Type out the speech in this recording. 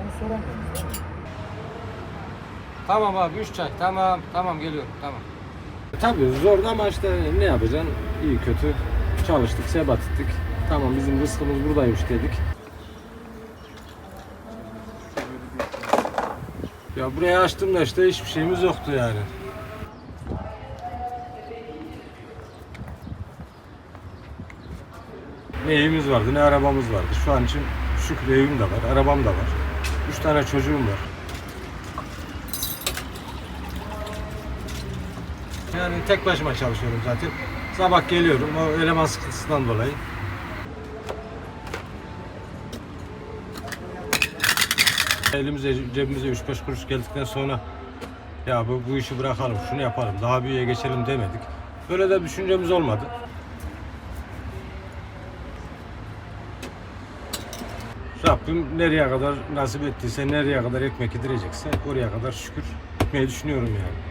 Onu soramıyorum. değil mi? Tamam abi 3 çay. Tamam tamam geliyorum tamam. Tabii zordu ama işte ne yapacaksın? İyi kötü çalıştık, sebat ettik. Tamam bizim rızkımız buradaymış dedik. Ya buraya açtığımda işte hiçbir şeyimiz yoktu yani. Ne evimiz vardı ne arabamız vardı. Şu an için şükür evim de var, arabam da var. Üç tane çocuğum var. Yani tek başıma çalışıyorum zaten. Sabah geliyorum o eleman sıkıntısından dolayı. Elimize cebimize 3-5 kuruş geldikten sonra ya bu, bu işi bırakalım, şunu yapalım, daha büyüğe geçelim demedik. Böyle de düşüncemiz olmadı. Rabbim nereye kadar nasip ettiyse, nereye kadar ekmek yedirecekse oraya kadar şükür etmeyi düşünüyorum yani.